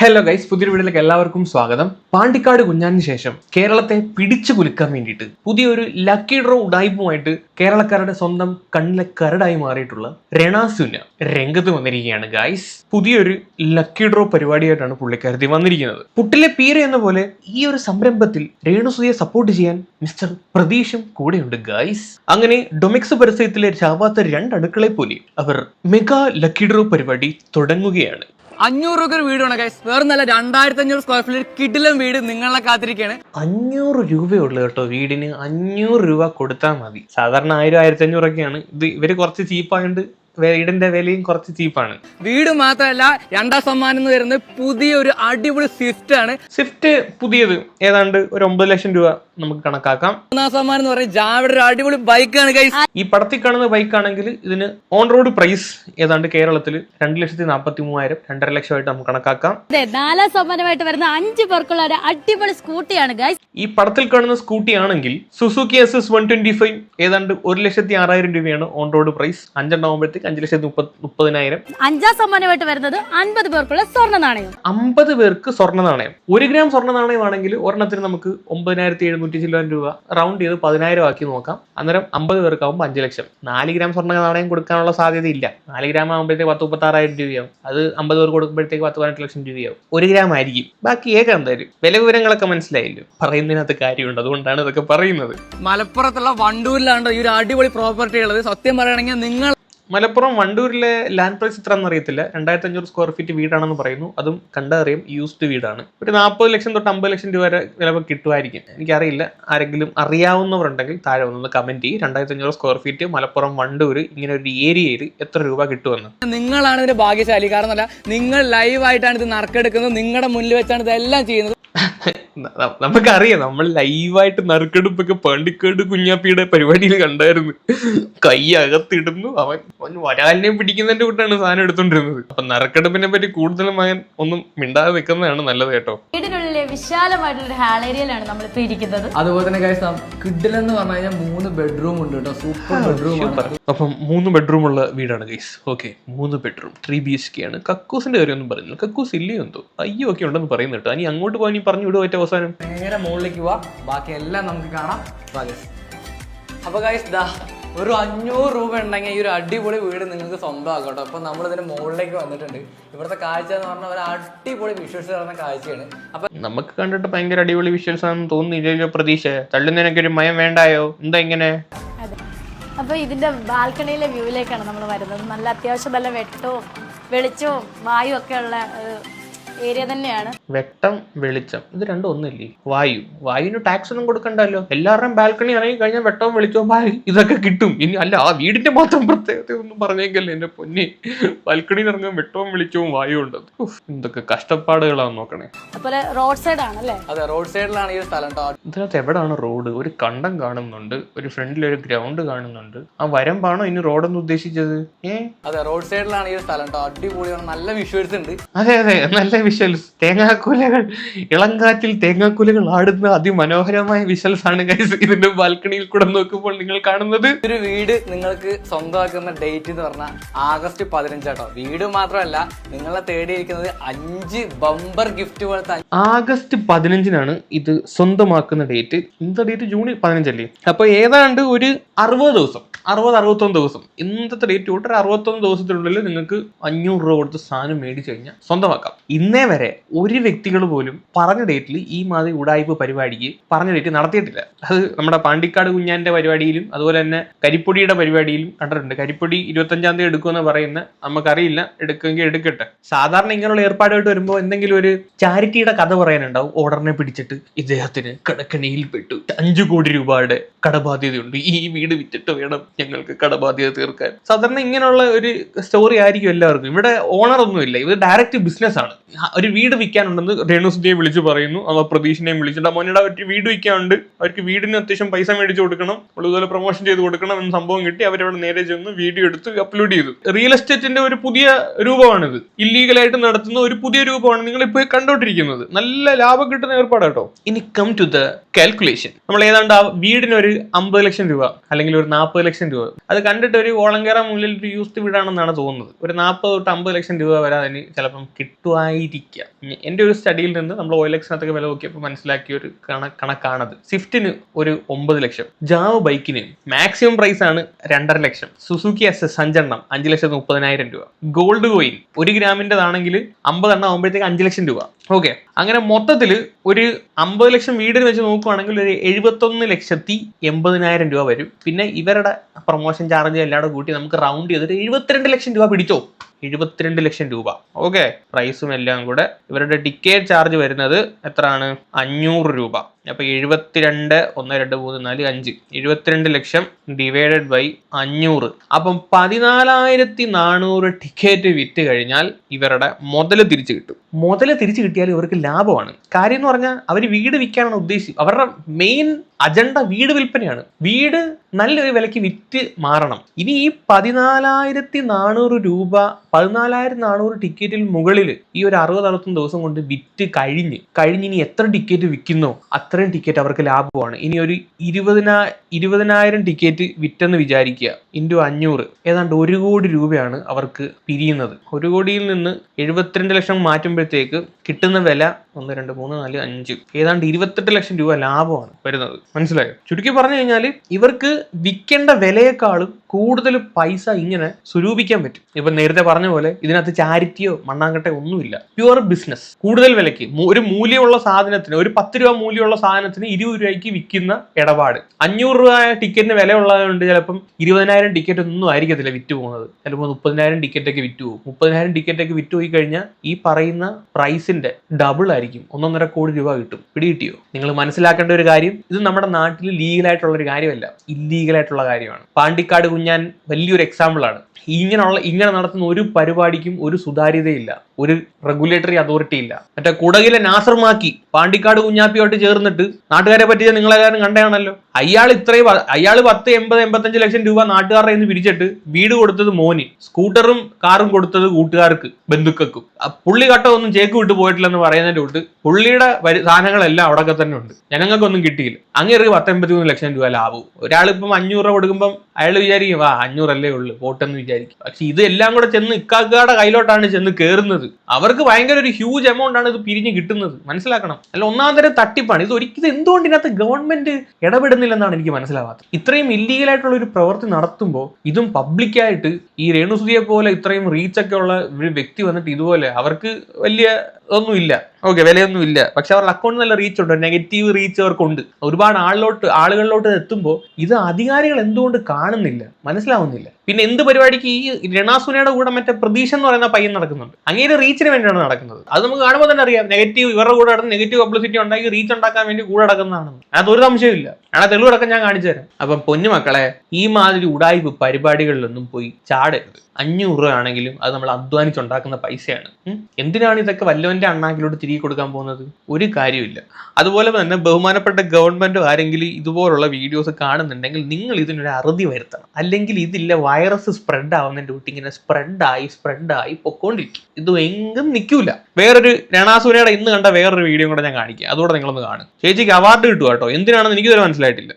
Hello guys പുതിയൊരു വീഡിയോയിലേക്ക് എല്ലാവർക്കും സ്വാഗതം. പാണ്ടിക്കാട് കുഞ്ഞാനു ശേഷം കേരളത്തെ പിടിച്ചു കുലുക്കാൻ വേണ്ടിയിട്ട് പുതിയൊരു ലക്കി ഡ്രോ ഉടായ്പുമായിട്ട് കേരളക്കാരുടെ സ്വന്തം കണ്ണിലെ കരടായി മാറിയിട്ടുള്ള രണാസുന രംഗത്ത് വന്നിരിക്കുകയാണ് ഗൈസ് പുതിയൊരു ലക്കി ഡ്രോ പരിപാടിയായിട്ടാണ് പുള്ളിക്കാരത്തി വന്നിരിക്കുന്നത്. പുട്ടിലെ പീര എന്ന പോലെ ഈ ഒരു സംരംഭത്തിൽ രേണുസുയെ സപ്പോർട്ട് ചെയ്യാൻ മിസ്റ്റർ പ്രതീഷും കൂടെയുണ്ട് ഗൈസ് അങ്ങനെ ഡൊമിക്സ് പരിസരത്തിലെ ചാവാത്ത രണ്ട് പോലെ അവർ മെഗാ ലക്കി ഡ്രോ പരിപാടി തുടങ്ങുകയാണ്. അഞ്ഞൂറ് രൂപ ഒരു വീടാണ് ഗൈസ് വേറെ നല്ല രണ്ടായിരത്തി അഞ്ഞൂറ് സ്ക്വയർ ഫീറ്റ് കിടിലം വീട് നിങ്ങളെ കാത്തിരിക്കുകയാണ് അഞ്ഞൂറ് രൂപയുള്ളു കേട്ടോ വീടിന്. അഞ്ഞൂറ് രൂപ കൊടുത്താൽ മതി. സാധാരണ ആയിരം ആയിരത്തി അഞ്ഞൂറൊക്കെയാണ് ഇത് ഇവർ കുറച്ച് ചീപ്പായുണ്ട് വീടിന്റെ വിലയും കുറച്ച് ചീപ്പാണ്. വീട് മാത്രമല്ല രണ്ടാം സമ്മാനം എന്ന് വരുന്നത് പുതിയൊരു അടിപൊളി സ്വിഫ്റ്റ് ആണ് സ്വിഫ്റ്റ് പുതിയത് ഏതാണ്ട് ഒരു ഒമ്പത് ലക്ഷം രൂപ. നമുക്ക് കണക്കാക്കാം. മൂന്നാം സമ്മാനം എന്ന് പറയുന്നത് ജാവയുടെ ഒരു അടിപൊളി ബൈക്കാണ് ഗൈസ് ഈ പടത്തിൽ കാണുന്ന ബൈക്കാണെങ്കിൽ ഇതിന് ഓൺ റോഡ് പ്രൈസ് ഏതാണ്ട് കേരളത്തിൽ രണ്ട് ലക്ഷത്തി നാൽപ്പത്തി മൂവായിരം രണ്ടര ലക്ഷമായിട്ട് നമുക്ക് കണക്കാക്കാം. അതെ നാലാം സമ്മാനമായിട്ട് വരുന്ന അഞ്ച് പേർക്കുള്ള ഒരു അടിപൊളി സ്കൂട്ടിയാണ് ഗൈസ് ഈ പടത്തിൽ കാണുന്ന സ്കൂട്ടി ആണെങ്കിൽ Suzuki S S one twenty five ഏതാണ്ട് ഒരു ലക്ഷത്തി ആറായിരം രൂപയാണ് ഓൺ റോഡ് പ്രൈസ് അഞ്ചെണ്ണാകുമ്പോഴത്തേക്ക് അഞ്ച് ലക്ഷത്തി മുപ്പത് മുപ്പതിനായിരം. അഞ്ചാം സമ്മാനമായിട്ട് വരുന്നത് അൻപത് പേർക്കുള്ള സ്വർണ നാണയം. അമ്പത് പേർക്ക് സ്വർണ നാണയം. ഒരു ഗ്രാം സ്വർണ നാണയമാണെങ്കിൽ ഒരെണ്ണത്തിന് നമുക്ക് ഒമ്പതിനായിരത്തി എഴുന്നൂറ്റി ചില്ലാൻ രൂപ. റൗണ്ട് ചെയ്ത് പതിനായിരം ആക്കി നോക്കാം. അന്നേരം അമ്പത് പേർക്കാവുമ്പോൾ അഞ്ച് ലക്ഷം. നാല് ഗ്രാം സ്വർണ നാണയം കൊടുക്കാനുള്ള സാധ്യതയില്ല. നാല് ഗ്രാം ആകുമ്പോഴത്തേക്ക് പത്ത് മുപ്പത്താറായിരം രൂപയാവും. അത് അമ്പത് പേർക്ക് കൊടുക്കുമ്പോഴത്തേക്ക് പത്ത് പതിനെട്ട് ലക്ഷം രൂപയാവും. ഒരു ഗ്രാം ആയിരിക്കും. ബാക്കി ഏക എന്തായാലും വില വിവരങ്ങളൊക്കെ മനസ്സിലായില്ലോ. പറയുന്നതിനകത്ത് കാര്യമുണ്ട്. അതുകൊണ്ടാണ് ഇതൊക്കെ പറയുന്നത്. മലപ്പുറത്തുള്ള വണ്ടൂരിലാണ് ഈ ഒരു അടിപൊളി പ്രോപ്പർട്ടി ഉള്ളത്. സത്യം പറയുകയാണെങ്കിൽ നിങ്ങൾ മലപ്പുറം വണ്ടൂരിലെ ലാൻഡ് പ്രൈസ് ഇത്ര അറിയത്തില്ല. രണ്ടായിരത്തി അഞ്ഞൂറ് സ്ക്വയർ ഫീറ്റ് വീടാണെന്ന് പറയുന്നു. അതും കണ്ടറിയും യൂസ്ഡ് വീടാണ്. ഒരു നാൽപ്പത് ലക്ഷം തൊട്ട് അമ്പത് ലക്ഷം രൂപ വരെ ചിലപ്പോൾ കിട്ടുമായിരിക്കും. എനിക്കറിയില്ല. ആരെങ്കിലും അറിയാവുന്നവരുണ്ടെങ്കിൽ താഴെ ഒന്ന് കമന്റ് ചെയ്യും. രണ്ടായിരത്തി അഞ്ഞൂറ് സ്ക്വയർ ഫീറ്റ് മലപ്പുറം വണ്ടൂർ ഇങ്ങനെ ഒരു ഏരിയയിൽ എത്ര രൂപ കിട്ടുമെന്ന്. നിങ്ങളാണ് ഇതിന്റെ ഭാഗ്യശാലി കാരണം നിങ്ങൾ ലൈവായിട്ടാണ് ഇത് നറുക്കെടുക്കുന്നത്. നിങ്ങളുടെ മുന്നിൽ വെച്ചാണ് ഇതെല്ലാം ചെയ്യുന്നത്. നമുക്കറിയാം. നമ്മൾ ലൈവായിട്ട് നറുക്കെടുപ്പൊക്കെ പണ്ടിക്കേട് കുഞ്ഞാപ്പിയുടെ പരിപാടിയിൽ കണ്ടായിരുന്നു. കൈ അകത്തിടുന്നു. അവൻ അവൻ വരാലിനെ പിടിക്കുന്നതിന്റെ കൂട്ടാണ് സാധനം എടുത്തോണ്ടിരുന്നത്. അപ്പൊ നറുക്കെടുപ്പിനെ പറ്റി കൂടുതലും അവൻ ഒന്നും മിണ്ടാതെ നിൽക്കുന്നതാണ് നല്ലത് കേട്ടോ. വിശാലമായിട്ടുള്ള ഒരു ഹാൾ ഏരിയയിലാണ് നമ്മളിപ്പോ ഇരിക്കുന്നത്. അതുപോലെ തന്നെ ഗൈസ് കിഡിലെന്ന് പറഞ്ഞു കഴിഞ്ഞാൽ മൂന്ന് ബെഡ്റൂം ഉണ്ട് കേട്ടോ. സൂപ്പർ ബെഡ്റൂം ആണ്. അപ്പം മൂന്ന് ബെഡ്റൂം ഉള്ള വീടാണ് ഗൈസ് ഓക്കെ മൂന്ന് bedroom three B H K ആണ്. കക്കൂസിന്റെ കാര്യം ഒന്നും പറയുന്നില്ല. കക്കൂസ് ഇല്ലയോ എന്തോ? അയ്യോ ഒക്കെ ഉണ്ടെന്ന് പറയുന്നു കേട്ടോ. ഇനി അങ്ങോട്ട് പോകാൻ ഈ പറഞ്ഞു വിടുവോ ഏറ്റവും അവസാനം? നേരെ മുകളിലേക്ക് പോവാ. ബാക്കി എല്ലാം നമുക്ക് കാണാം. അപ്പൊ ഗൈസ് ദാ ഒരു അഞ്ഞൂറ് രൂപ ഉണ്ടെങ്കിൽ ഈ ഒരു അടിപൊളി വീട് നിങ്ങൾക്ക് സ്വന്തമാക്കാം കേട്ടോ. അപ്പൊ നമ്മൾ ഇതിന്റെ മുകളിലേക്ക് വന്നിട്ടുണ്ട്. ഇവിടുത്തെ കാഴ്ച എന്ന് പറഞ്ഞാൽ ഒരു അടിപൊളി വിഷ്വൽസ് നടന്ന കാഴ്ചയാണ്. അപ്പൊ നമുക്ക് കണ്ടിട്ട് ഭയങ്കര അടിപൊളി വിഷ്വൽസ് ആണെന്ന് തോന്നുന്നില്ലല്ലോ പ്രതീക്ഷ. തള്ളുന്നതിനൊക്കെ ഒരു മയം വേണ്ടായോ? എന്താ ഇങ്ങനെ? അപ്പോൾ അപ്പൊ ഇതിന്റെ ബാൽക്കണിയിലെ വ്യൂവിലേക്കാണ് നമ്മൾ വരുന്നത്. നല്ല അത്യാവശ്യം നല്ല വെട്ടവും വെളിച്ചവും വായു ഒക്കെ ഉള്ള ഏരിയ തന്നെയാണ്. വെട്ടം വെളിച്ചം ഇത് രണ്ടും ഒന്നില്ലേ വായു. വായുവിന് ടാക്സ് ഒന്നും കൊടുക്കണ്ടല്ലോ. എല്ലാവരുടെയും ബാൽക്കണി ഇറങ്ങി കഴിഞ്ഞാൽ വെട്ടവും വെളിച്ചവും വായു ഇതൊക്കെ കിട്ടും. ഇനി അല്ല ആ വീടിന്റെ മാത്രം പ്രത്യേകത ഒന്നും പറഞ്ഞേക്കല്ലേ എന്റെ പൊന്നി. ബാൽക്കണി ഇറങ്ങാൻ വെട്ടവും വെളിച്ചവും വായു ഉണ്ട്. എന്തൊക്കെ കഷ്ടപ്പാടുകളാണ് നോക്കണേ. അതുപോലെ റോഡ് സൈഡ് ആണല്ലേ? അതെ റോഡ് സൈഡിലാണ് ഈ സ്ഥലം ഇതിനകത്ത് എവിടാണ് റോഡ് ഒരു കണ്ടം കാണുന്നുണ്ട് ഒരു ഫ്രണ്ടിൽ ഒരു ഗ്രൗണ്ട് കാണുന്നുണ്ട്. ആ വരമ്പാണോ ഇനി റോഡെന്ന് ഉദ്ദേശിച്ചത്? ഏ? അതെ റോഡ് സൈഡിലാണ് ഈ സ്ഥലം അടിപൊളിയാണ് നല്ല വിഷ്വൽസ് ഉണ്ട്. അതെ അതെ നല്ല വിഷ്വൽസ് തേങ്ങാക്കുലകൾ. ഇളങ്കാറ്റിൽ തേങ്ങാക്കുലകൾ ആടുന്ന അതിമനോഹരമായ വിഷ്വൽസ് ആണ് ഗൈസ് ഇതിന്റെ ബാൽക്കണിയിൽ കൂടെ നോക്കുമ്പോൾ നിങ്ങൾ കാണുന്നത്. ഒരു വീട് നിങ്ങൾക്ക് സ്വന്തമാക്കുന്ന ഡേറ്റ് എന്ന് പറഞ്ഞാൽ ആഗസ്റ്റ് പതിനഞ്ചാട്ടോ വീട് മാത്രമല്ല നിങ്ങളെ തേടിയിരിക്കുന്നത് അഞ്ച് ബമ്പർ ഗിഫ്റ്റ് പോലത്തെ ആഗസ്റ്റ് പതിനഞ്ചിനാണ് ഇത് സ്വന്തമാക്കുന്ന ഡേറ്റ് ഇന്നത്തെ ഡേറ്റ് ജൂൺ പതിനഞ്ചല്ലേ? അപ്പൊ ഏതാണ്ട് ഒരു അറുപത് ദിവസം അറുപത് അറുപത്തൊന്ന് ദിവസം. ഇന്നത്തെ ഡേറ്റ് തൊട്ട് ഒരു അറുപത്തൊന്ന് ദിവസത്തിനുള്ളിൽ നിങ്ങൾക്ക് അഞ്ഞൂറ് രൂപ കൊടുത്ത് സാധനം മേടിച്ചു കഴിഞ്ഞാൽ സ്വന്തമാക്കാം. ഇന്നേ വരെ ഒരു വ്യക്തികൾ പോലും പറഞ്ഞ ഡേറ്റിൽ ഈ മാതിരി ഉടായ്പ പരിപാടിക്ക് പറഞ്ഞ ഡേറ്റ് നടത്തിയിട്ടില്ല. അത് നമ്മുടെ പാണ്ടിക്കാട് കുഞ്ഞാന്റെ പരിപാടിയിലും അതുപോലെ തന്നെ കരിപ്പൊടിയുടെ പരിപാടിയിലും കണ്ടിട്ടുണ്ട്. കരിപ്പൊടി ഇരുപത്തഞ്ചാം തീയതി എടുക്കുമെന്ന് പറയുന്ന നമുക്കറിയില്ല. എടുക്കുമെങ്കിൽ എടുക്കട്ടെ. സാധാരണ ഇങ്ങനെയുള്ള ഏർപ്പാടായിട്ട് വരുമ്പോൾ എന്തെങ്കിലും ഒരു ചാരിറ്റിയുടെ കഥ പറയാനുണ്ടാവും. ഓർഡറിനെ പിടിച്ചിട്ട് ഇദ്ദേഹത്തിന് കടക്കണിയിൽ പെട്ടു. അഞ്ചു കോടി രൂപയുടെ കടബാധ്യതയുണ്ട്. ഈ വീട് വിറ്റിട്ട് വേണം ഞങ്ങൾക്ക് കടബാധ്യത തീർക്കാൻ. സാധാരണ ഇങ്ങനെയുള്ള ഒരു സ്റ്റോറി ആയിരിക്കും എല്ലാവർക്കും. ഇവിടെ ഓണർ ഒന്നുമില്ല. ഇത് ഡയറക്റ്റ് ബിസിനസ് ആണ്. ഒരു വീട് വിൽക്കാനുണ്ടെന്ന് രേണുസുദ്ധിയെ വിളിച്ച് പറയുന്നു. അവ പ്രതീഷിനെയും വിളിച്ചിട്ട് മോനയുടെ അവർക്ക് വീട് വിൽക്കാനുണ്ട്. അവർക്ക് വീടിന് അത്യാവശ്യം പൈസ മേടിച്ച് കൊടുക്കണം. അതുപോലെ പ്രൊമോഷൻ ചെയ്ത് കൊടുക്കണം എന്ന സംഭവം കിട്ടി. അവരവിടെ നേരെ ചെന്ന് വീഡിയോ എടുത്ത് അപ്ലോഡ് ചെയ്തു. റിയൽ എസ്റ്റേറ്റിന്റെ ഒരു പുതിയ രൂപമാണിത്. ഇല്ലീഗലായിട്ട് നടത്തുന്ന ഒരു പുതിയ രൂപമാണ് നിങ്ങൾ ഇപ്പോൾ കണ്ടോണ്ടിരിക്കുന്നത് നല്ല ലാഭം കിട്ടുന്ന ഏർപ്പാടാട്ടോ ഇനി കം ടു ദ കാൽക്കുലേഷൻ നമ്മൾ ഏതാണ്ട് ആ വീടിന് ഒരു അമ്പത് ലക്ഷം രൂപ അല്ലെങ്കിൽ ഒരു നാൽപ്പത് ലക്ഷം രൂപ. അത് കണ്ടിട്ട് ഒരു ഓളങ്കര മുന്നിൽ ഒരു യൂസ്ഡ് വീടാണെന്നാണ് തോന്നുന്നത്. ഒരു നാൽപ്പത് തൊട്ട് അമ്പത് ലക്ഷം രൂപ വരെ അതിന് ചിലപ്പം കിട്ടുമായിരിക്കും. ഞ- എന്റെ ഒരു സ്റ്റഡിയിൽ നിന്ന് നമ്മൾ ഓയിൽ എക്സിനകത്തൊക്കെ വില നോക്കിയപ്പോൾ മനസ്സിലാക്കിയ ഒരു കണ കണക്കാണത്. സ്വിഫ്റ്റിന് ഒരു ഒമ്പത് ലക്ഷം. ജാവ് ബൈക്കിന് മാക്സിമം പ്രൈസ് ആണ് രണ്ടര ലക്ഷം. സുസുക്കി എസ് എസ് അഞ്ചെണ്ണം അഞ്ച് ലക്ഷത്തി മുപ്പതിനായിരം രൂപ. ഗോൾഡ് കോയിൻ ഒരു ഗ്രാമിന്റെതാണെങ്കിൽ അമ്പതെണ്ണം ആകുമ്പോഴത്തേക്ക് അഞ്ച് ലക്ഷം രൂപ. ഓക്കെ അങ്ങനെ മൊത്തത്തിൽ ഒരു അമ്പത് ലക്ഷം വീടിന് വെച്ച് നോക്കുവാണെങ്കിൽ ഒരു എഴുപത്തൊന്ന് ലക്ഷത്തി എൺപതിനായിരം രൂപ വരും. പിന്നെ ഇവരുടെ പ്രൊമോഷൻ ചാർജ് എല്ലാം കൂടെ കൂട്ടി നമുക്ക് റൗണ്ട് ചെയ്തിട്ട് എഴുപത്തിരണ്ട് ലക്ഷം രൂപ പിടിച്ചോ? എഴുപത്തിരണ്ട് ലക്ഷം രൂപ. ഓക്കെ പ്രൈസും എല്ലാം കൂടെ ഇവരുടെ ടിക്കറ്റ് ചാർജ് വരുന്നത് എത്രയാണ്? അഞ്ഞൂറ് രൂപ. അപ്പൊ എഴുപത്തിരണ്ട് ഒന്ന് രണ്ട് മൂന്ന് നാല് അഞ്ച്. എഴുപത്തിരണ്ട് ലക്ഷം ഡിവൈഡഡ് ബൈ അഞ്ഞൂറ്. അപ്പം പതിനാലായിരത്തി നാനൂറ് ടിക്കറ്റ് വിറ്റ് കഴിഞ്ഞാൽ ഇവരുടെ മുതൽ തിരിച്ചു കിട്ടും. മുതൽ തിരിച്ചു കിട്ടിയാൽ ഇവർക്ക് ലാഭമാണ്. കാര്യം എന്ന് പറഞ്ഞാൽ അവർ വീട് വിൽക്കാനാണ് ഉദ്ദേശിച്ചത്. അവരുടെ മെയിൻ അജണ്ട വീട് വിൽപ്പനയാണ്. വീട് നല്ലൊരു വിലയ്ക്ക് വിറ്റ് മാറണം. ഇനി ഈ പതിനാലായിരത്തി നാനൂറ് രൂപ പതിനാലായിരത്തി നാനൂറ് ടിക്കറ്റിൽ മുകളിൽ ഈ ഒരു അറുപത് അറുപത്തൊന്ന് ദിവസം കൊണ്ട് വിറ്റ് കഴിഞ്ഞ് കഴിഞ്ഞ് ഇനി എത്ര ടിക്കറ്റ് വിൽക്കുന്നോ അത്രയും ടിക്കറ്റ് അവർക്ക് ലാഭമാണ്. ഇനി ഒരു ഇരുപതിനാ ഇരുപതിനായിരം ടിക്കറ്റ് വിറ്റെന്ന് വിചാരിക്കുക. ഇന്റു അഞ്ഞൂറ്. ഏതാണ്ട് ഒരു കോടി രൂപയാണ് അവർക്ക് പിരിയുന്നത്. ഒരു കോടിയിൽ നിന്ന് എഴുപത്തിരണ്ട് ലക്ഷം മാറ്റുമ്പോഴത്തേക്ക് കിട്ടുന്ന വില ഒന്ന് രണ്ട് മൂന്ന് നാല് അഞ്ച്. ഏതാണ്ട് ഇരുപത്തെട്ട് ലക്ഷം രൂപ ലാഭമാണ് വരുന്നത്. മനസ്സിലായോ? ചുരുക്കി പറഞ്ഞു കഴിഞ്ഞാൽ ഇവർക്ക് വിൽക്കേണ്ട വിലയെക്കാളും കൂടുതൽ പൈസ ഇങ്ങനെ സ്വരൂപിക്കാൻ പറ്റും. ഇപ്പൊ നേരത്തെ പറഞ്ഞ പോലെ ഇതിനകത്ത് ചാരിറ്റിയോ മണ്ണാങ്കട്ടയോ ഒന്നുമില്ല. പ്യുവർ ബിസിനസ് കൂടുതൽ വിലയ്ക്ക്. ഒരു മൂല്യമുള്ള സാധനത്തിന് ഒരു പത്ത് രൂപ മൂല്യമുള്ള സാധനത്തിന് ഇരുപത് രൂപയ്ക്ക് വിൽക്കുന്ന ഇടപാട്. അഞ്ഞൂറ് രൂപ ടിക്കറ്റിന് വില ഉള്ളതുകൊണ്ട് ചിലപ്പം ഇരുപതിനായിരം ടിക്കറ്റ് ഒന്നും ആയിരിക്കത്തില്ല വിറ്റ് പോകുന്നത്. ചിലപ്പോൾ മുപ്പതിനായിരം ടിക്കറ്റൊക്കെ വിറ്റ് പോകും. മുപ്പതിനായിരം ടിക്കറ്റൊക്കെ വിറ്റ് പോയി കഴിഞ്ഞാൽ ഈ പറയുന്ന പ്രൈസിന്റെ ഡബിൾ ആയിരിക്കും. ഒന്നൊന്നര കോടി രൂപ കിട്ടും. പിടികിട്ടിയോ? നിങ്ങൾ മനസ്സിലാക്കേണ്ട ഒരു കാര്യം ഇത് നമ്മുടെ നാട്ടിൽ ലീഗലായിട്ടുള്ള ഒരു കാര്യമല്ല. ഇല്ലീഗലായിട്ടുള്ള കാര്യമാണ്. പാണ്ടിക്കാട് കുഞ്ഞാൻ വലിയൊരു എക്സാമ്പിൾ ആണ്. ഇങ്ങനെയുള്ള ഇങ്ങനെ നടത്തുന്ന ഒരു പരിപാടിക്കും ഒരു സുതാര്യതയില്ല. ഒരു റെഗുലേറ്ററി അതോറിറ്റി ഇല്ല. മറ്റേ കുടകിലെ നാസർമാക്കി പാണ്ടിക്കാട് കുഞ്ഞാപ്പിയോട്ട് ചേർന്നിട്ട് നാട്ടുകാരെ പറ്റിയ നിങ്ങളെല്ലാവരും കണ്ടതാണല്ലോ അയാൾ ഇത്രയും അയാൾ പത്ത് എൺപത് എൺപത്തഞ്ച് ലക്ഷം രൂപ നാട്ടുകാരുടെ നിന്ന് പിരിച്ചിട്ട് വീട് കൊടുത്തത് മോന് സ്കൂട്ടറും കാറും കൊടുത്തത് കൂട്ടുകാർക്ക് ബന്ധുക്കൾക്കും. പുള്ളി കട്ട ഒന്നും ചേക്ക് വിട്ട് പോയിട്ടില്ലെന്ന് പറയുന്നതിന്റെ തൊട്ട് പുള്ളിയുടെ സാധനങ്ങളെല്ലാം അവിടെ തന്നെ ഉണ്ട്. ജനങ്ങൾക്കൊന്നും കിട്ടിയില്ല. അങ്ങേർക്ക് പത്ത് എൺപത്തി മൂന്ന് ലക്ഷം രൂപ ലാഭവും. ഒരാളിപ്പം അഞ്ഞൂറ് രൂപ കൊടുക്കുമ്പം അയാൾ വിചാരിക്കും ആ അഞ്ഞൂറല്ലേ ഉള്ളൂ പോട്ടെന്ന് വിചാരിക്കും. പക്ഷെ ഇത് എല്ലാം കൂടെ ചെന്ന് ഇക്കാക്കയുടെ കയ്യിലോട്ടാണ് ചെന്ന് കയറുന്നത് അവർക്ക് ഭയങ്കര ഒരു ഹ്യൂജ് എമൗണ്ട് ആണ് ഇത് പിരിഞ്ഞ് കിട്ടുന്നത്. മനസ്സിലാക്കണം. അല്ല ഒന്നാം തരം തട്ടിപ്പാണ്. ഇത് ഒരിക്കലും എന്തുകൊണ്ട് ഇതിനകത്ത് ഗവൺമെന്റ് ഇടപെടുന്നില്ലെന്നാണ് എനിക്ക് മനസ്സിലാവാത്തത്. ഇത്രയും ഇല്ലീഗൽ ആയിട്ടുള്ള ഒരു പ്രവൃത്തി നടത്തുമ്പോൾ ഇതും പബ്ലിക്കായിട്ട് ഈ രേണുസുതിയെ പോലെ ഇത്രയും റീച്ചൊക്കെ ഉള്ള ഒരു വ്യക്തി വന്നിട്ട് ഇതുപോലെ അവർക്ക് വലിയ ഒന്നും ഇല്ല ഓക്കെ വിലയൊന്നും ഇല്ല പക്ഷെ അവരുടെ അക്കൗണ്ട് നല്ല റീച്ച് ഉണ്ട്. നെഗറ്റീവ് റീച്ച് അവർക്കുണ്ട്. ഒരുപാട് ആളിലോട്ട് ആളുകളിലോട്ട് എത്തുമ്പോൾ ഇത് അധികാരികൾ എന്തുകൊണ്ട് കാണുന്നില്ല? മനസ്സിലാവുന്നില്ല. പിന്നെ എന്ത് പരിപാടിക്ക് ഈ രണാസുനയുടെ കൂടെ മറ്റേ പ്രതീക്ഷ എന്ന് പറയുന്ന പയ്യൻ നടക്കുന്നുണ്ട്. അങ്ങേര് റീച്ചിന് വേണ്ടിയാണ് നടക്കുന്നത്. അത് നമുക്ക് കാണുമ്പോൾ തന്നെ അറിയാം. നെഗറ്റീവ് ഇവരുടെ കൂടെ നടന്ന് നെഗറ്റീവ് പബ്ലിസിറ്റി ഉണ്ടാക്കി റീച്ച് ഉണ്ടാക്കാൻ വേണ്ടി കൂടെ നടക്കുന്നതാണ്. അത് ഒരു സംശയമില്ല ആ തെളിവടക്കം ഞാൻ കാണിച്ചു തരാം. അപ്പം പൊന്നു മക്കളെ ഈ മാതിരി ഉടായ്പ പരിപാടികളിലൊന്നും പോയി ചാടരുത്. അഞ്ഞൂറ് രൂപ ആണെങ്കിലും അത് നമ്മൾ അധ്വാനിച്ചുണ്ടാക്കുന്ന പൈസയാണ്. എന്തിനാണ് ഇതൊക്കെ വല്ലവന്റെ അണ്ണാക്കിലോട്ട് തിരികെ കൊടുക്കാൻ പോകുന്നത് ഒരു കാര്യമില്ല അതുപോലെ തന്നെ ബഹുമാനപ്പെട്ട ഗവൺമെന്റോ ആരെങ്കിലും ഇതുപോലുള്ള വീഡിയോസ് കാണുന്നുണ്ടെങ്കിൽ നിങ്ങൾ ഇതിനൊരു അറുതി വരുത്തണം. അല്ലെങ്കിൽ ഇതില്ല വൈറസ് സ്പ്രെഡ് ആവുന്നതിന്റെ ഡ്യൂട്ടി ഇങ്ങനെ സ്പ്രെഡായി സ്പ്രെഡായി പൊക്കോണ്ടിരിക്കും. ഇത് എങ്ങും നിൽക്കൂല വേറൊരു രണാസുരയുടെ ഇന്ന് കണ്ട വേറൊരു വീഡിയോ കൂടെ ഞാൻ കാണിക്കാം. അതുകൂടെ നിങ്ങളൊന്ന് കാണും ചേച്ചിക്ക് അവാർഡ് കിട്ടുക കേട്ടോ. എന്തിനാണെന്ന് എനിക്ക് ഇതുവരെ മനസ്സിലായിട്ടില്ല.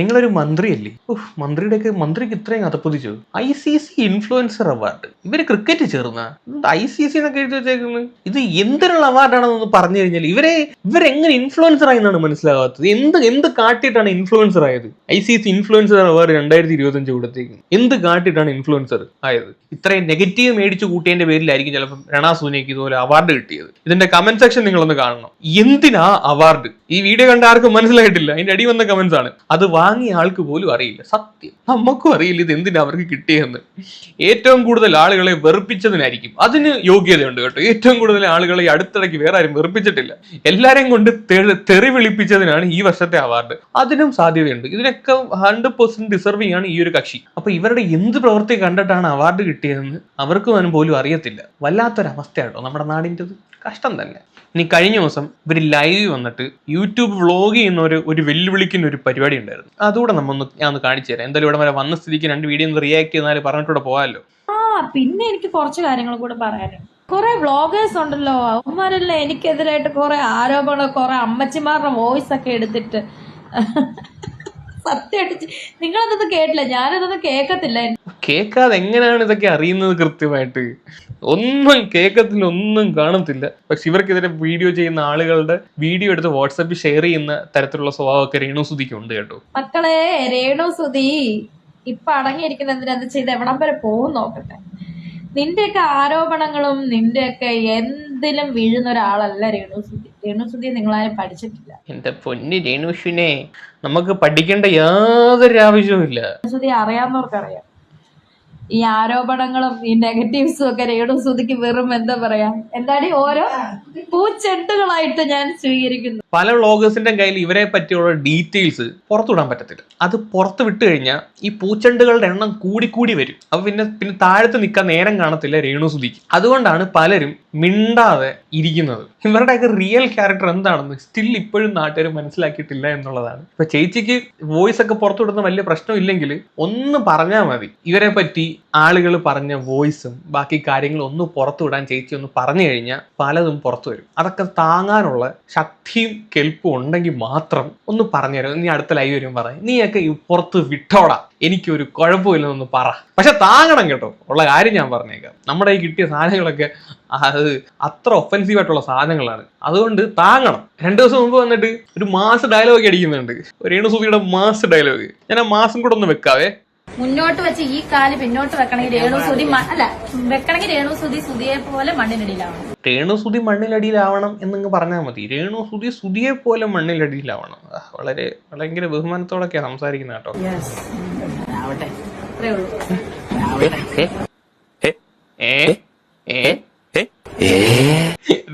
നിങ്ങളൊരു മന്ത്രിയല്ലേ? ഉഫ്, മന്ത്രിയുടെയൊക്കെ മന്ത്രിക്ക് ഇത്രയും അതപ്പുതിച്ചു I C C influencer award ഇവർ ക്രിക്കറ്റ് ചേർന്ന? ഐ സി സി എന്നൊക്കെ എഴുതി വെച്ചേക്കുന്നത് ഇത് എന്തിനുള്ള അവാർഡാണെന്ന് പറഞ്ഞു കഴിഞ്ഞാൽ ഇവരെ ഇവരെങ്ങനെ ഇൻഫ്ലുവൻസർ ആയെന്നാണ് മനസ്സിലാവാത്തത്. എന്ത് എന്ത് കാട്ടിയിട്ടാണ് ഇൻഫ്ലുവൻസർ ആയത്? I C C influencer award രണ്ടായിരത്തി ഇരുപത്തി അഞ്ച് കൊടുത്തേക്ക്. എന്ത് കാട്ടിയിട്ടാണ് ഇൻഫ്ലുവൻസർ ആയത്? ഇത്രയും നെഗറ്റീവ് മേടിച്ച് കൂട്ടിയതിന്റെ പേരിലായിരിക്കും ചിലപ്പോൾ രണാ സൂനയ്ക്ക് ഇതുപോലെ അവാർഡ് കിട്ടിയത്. ഇതിന്റെ കമന്റ് സെക്ഷൻ നിങ്ങളൊന്ന് കാണണം. എന്തിനാ അവാർഡ് ഈ വീഡിയോ കണ്ട ആർക്കും മനസ്സിലായിട്ടില്ല. അതിന്റെ അടി വന്ന കമന്റ്സ് ആണ്. അത് വാങ്ങിയ ആൾക്ക് പോലും അറിയില്ല. സത്യം. നമുക്കും അറിയില്ല ഇത് എന്തിനാ അവർക്ക് കിട്ടിയെന്ന്. ഏറ്റവും കൂടുതൽ ആളുകളെ വെറുപ്പിച്ചതിനായിരിക്കും. അതിന് യോഗ്യതയുണ്ട് കേട്ടോ. ഏറ്റവും കൂടുതൽ ആളുകളെ അടുത്തിടയ്ക്ക് വേറെ ആരും വെറുപ്പിച്ചിട്ടില്ല. എല്ലാരെയും കൊണ്ട് തെറി വിളിപ്പിച്ചതിനാണ് ഈ വർഷത്തെ അവാർഡ്. അതിനും സാധ്യതയുണ്ട്. ഇതിനൊക്കെ ഹൺഡ്രഡ് പെർസെന്റ് ഡിസർവ് ചെയ്യാണ് ഈ ഒരു കക്ഷി. അപ്പൊ ഇവരുടെ എന്ത് പ്രവൃത്തി കണ്ടിട്ടാണ് അവാർഡ് കിട്ടിയതെന്ന് അവർക്കും പോലും അറിയത്തില്ല. വല്ലാത്തൊരവസ്ഥയാട്ടോ നമ്മുടെ നാടിന്റെത്. കഷ്ടം തന്നെ. ഇനി കഴിഞ്ഞ ദിവസം ഇവർ ലൈവ് വന്നിട്ട് യൂട്യൂബ് വ്ളോഗ് ചെയ്യുന്ന ഒരു ഒരു വെല്ലുവിളിക്കുന്ന ഒരു പരിപാടി ഉണ്ടായിരുന്നു. അതുകൂടെ നമ്മൊന്ന് ഞാൻ ഒന്ന് കാണിച്ചു തരാം. എന്തായാലും ഇവിടെ വരെ വന്ന സ്ഥിതിക്ക് രണ്ട് വീഡിയോ ഒന്ന് റിയാക്ട് ചെയ്താൽ പറഞ്ഞിട്ടൂടെ പോകാമല്ലോ. ആ പിന്നെ എനിക്ക് കുറച്ച് കാര്യങ്ങൾ കൂടെ പറയാനുണ്ട്. കുറെ വ്ളോഗേഴ്സ് ഉണ്ടല്ലോ. അവന്മാരല്ല എനിക്കെതിരായിട്ട് കുറെ ആരോപണങ്ങൾ കുറെ അമ്മച്ചിമാരുടെ വോയിസ് ഒക്കെ എടുത്തിട്ട്. സത്യമായിട്ട് നിങ്ങളതൊന്നും കേട്ടില്ല ഞാനതൊന്നും കേൾക്കത്തില്ല കേക്കാതെ എങ്ങനെയാണ് ഇതൊക്കെ അറിയുന്നത് കൃത്യമായിട്ട്? ഒന്നും കേൾക്കത്തില്ല ഒന്നും കാണത്തില്ല. പക്ഷെ ഇവർക്കെതിരെ വീഡിയോ ചെയ്യുന്ന ആളുകളുടെ വീഡിയോ എടുത്ത് വാട്സാപ്പിൽ ഷെയർ ചെയ്യുന്ന തരത്തിലുള്ള സ്വഭാവമൊക്കെ രേണു സുതിക്ക് ഉണ്ട് കേട്ടോ. മക്കളെ രേണു സുതി ഇപ്പൊ അടങ്ങിയിരിക്കുന്ന എന്തിനാ? ചെയ്ത് എവിടം വരെ പോകും നോക്കട്ടെ. നിന്റെയൊക്കെ ആരോപണങ്ങളും നിന്റെയൊക്കെ എന്തിലും വീഴുന്ന ഒരാളല്ല രേണു സുധി. രേണു സുധി നിങ്ങളാരും പഠിച്ചിട്ടില്ല. എന്റെ പൊന്നി രേണുഷിനെ നമുക്ക് പഠിക്കേണ്ട യാതൊരു ആവശ്യവുമില്ല ഇല്ല. സുധി അറിയാവുന്നവർക്കറിയാം. ഈ ആരോപണങ്ങളും ഈ നെഗറ്റീവ്സും ഒക്കെ രേണു സുധിക്ക് വെറും എന്താ പറയാ എന്താണ് ഓരോ പൂച്ചെണ്ടുകളായിട്ട് ഞാൻ സ്വീകരിക്കുന്നു. പല വ്ളോഗേഴ്സിന്റെ കയ്യിൽ ഇവരെ പറ്റിയുള്ള ഡീറ്റെയിൽസ് പുറത്തുവിടാൻ പറ്റത്തില്ല. അത് പുറത്ത് വിട്ടു കഴിഞ്ഞാൽ ഈ പൂച്ചെണ്ടുകളുടെ എണ്ണം കൂടി കൂടി വരും. അപ്പൊ പിന്നെ പിന്നെ താഴത്ത് നിൽക്കാൻ നേരം കാണത്തില്ല രേണു സുധിക്ക് അതുകൊണ്ടാണ് പലരും മിണ്ടാതെ ഇരിക്കുന്നത്. ഇവരുടെയൊക്കെ റിയൽ ക്യാരക്ടർ എന്താണെന്ന് സ്റ്റിൽ ഇപ്പോഴും നാട്ടുകാർ മനസ്സിലാക്കിയിട്ടില്ല എന്നുള്ളതാണ്. ഇപ്പൊ ചേച്ചിക്ക് വോയിസ് ഒക്കെ പുറത്തു വിടുന്ന വലിയ പ്രശ്നം ഇല്ലെങ്കിൽ ഒന്ന് പറഞ്ഞാൽ മതി. ഇവരെ പറ്റി ആളുകൾ പറഞ്ഞ വോയിസും ബാക്കി കാര്യങ്ങളും ഒന്ന് പുറത്തു വിടാൻ ചേച്ചി ഒന്ന് പറഞ്ഞു കഴിഞ്ഞാൽ പലതും പുറത്തു വരും. അതൊക്കെ താങ്ങാനുള്ള ശക്തിയും കെൽപ്പും ഉണ്ടെങ്കിൽ മാത്രം ഒന്ന് പറഞ്ഞു തരും നീ അടുത്ത ലൈവ് വരും പറ നീയൊക്കെ പുറത്ത് വിട്ടോടാ. എനിക്കൊരു കുഴപ്പമില്ലെന്നൊന്ന് പറ. പക്ഷെ താങ്ങണം കേട്ടോ. ഉള്ള കാര്യം ഞാൻ പറഞ്ഞേക്കാം. നമ്മുടെ ഈ കിട്ടിയ സാധനങ്ങളൊക്കെ അത് അത്ര ഒഫൻസീവ് ആയിട്ടുള്ള സാധനങ്ങളാണ്. അതുകൊണ്ട് താങ്ങണം. രണ്ടു ദിവസം മുമ്പ് വന്നിട്ട് ഒരു മാസ് ഡയലോഗ് അടിക്കുന്നുണ്ട്. ഒരു രേണുസൂതിയുടെ മാസ് ഡയലോഗ് ഞാൻ ആ മാസം കൂടെ ഒന്ന് വെക്കാവേ. മുന്നോട്ട് വെച്ച് ഈ കാൽ പിന്നോട്ട് വെക്കണമെങ്കിൽ രേണു സുധി അല്ല വെക്കണമെങ്കിൽ രേണു സുധി സുധിയെ പോലെ മണ്ണിനടിയിലാവണം. രേണുസുതി മണ്ണിലടിയിലാവണം എന്നങ്ങ് പറഞ്ഞാൽ മതി. രേണുസുതി സുതിയെ പോലെ മണ്ണിലടിയിലാവണം. വളരെ ഭയങ്കര ബഹുമാനത്തോടൊക്കെയാണ് സംസാരിക്കുന്നത് കേട്ടോ.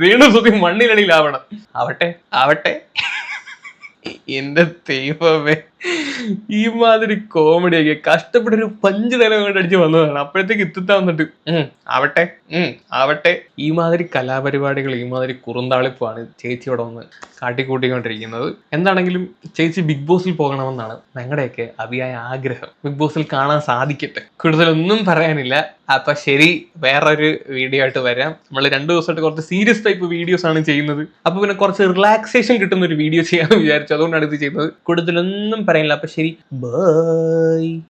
രേണുസുതി മണ്ണിലടിയിലാവണം. ആവട്ടെ ആവട്ടെ. എന്റെ ദൈവമേ. ഈ മാതിരി കോമഡി കോമഡിയൊക്കെ കഷ്ടപ്പെട്ട് ഒരു പഞ്ച് നേരം കൊണ്ട് അടിച്ച് വന്നതാണ്. അപ്പോഴത്തേക്ക് ഇത്തത്ത വന്നിട്ട് ആവട്ടെ ആവട്ടെ. ഈ മാതിരി കലാപരിപാടികൾ ഈ മാതിരി കുറുന്താളിപ്പാണ് ചേച്ചി ഇവിടെ വന്ന് കാട്ടിക്കൂട്ടിക്കൊണ്ടിരിക്കുന്നത്. എന്താണെങ്കിലും ചേച്ചി ബിഗ് ബോസിൽ പോകണമെന്നാണ് ഞങ്ങളുടെയൊക്കെ അതിയായ ആഗ്രഹം. ബിഗ് ബോസിൽ കാണാൻ സാധിക്കട്ടെ. കൂടുതലൊന്നും പറയാനില്ല. അപ്പൊ ശരി വേറൊരു വീഡിയോ ആയിട്ട് വരാം. നമ്മൾ രണ്ടു ദിവസമായിട്ട് കുറച്ച് സീരിയസ് ടൈപ്പ് വീഡിയോസ് ആണ് ചെയ്യുന്നത്. അപ്പൊ പിന്നെ കുറച്ച് റിലാക്സേഷൻ കിട്ടുന്ന ഒരു വീഡിയോ ചെയ്യാൻ വിചാരിച്ചു. അതുകൊണ്ടാണ് ഇത് ചെയ്യുന്നത്. കൂടുതലൊന്നും പറയുന്നില്ല അപ്പൊ ശരി. ബൈ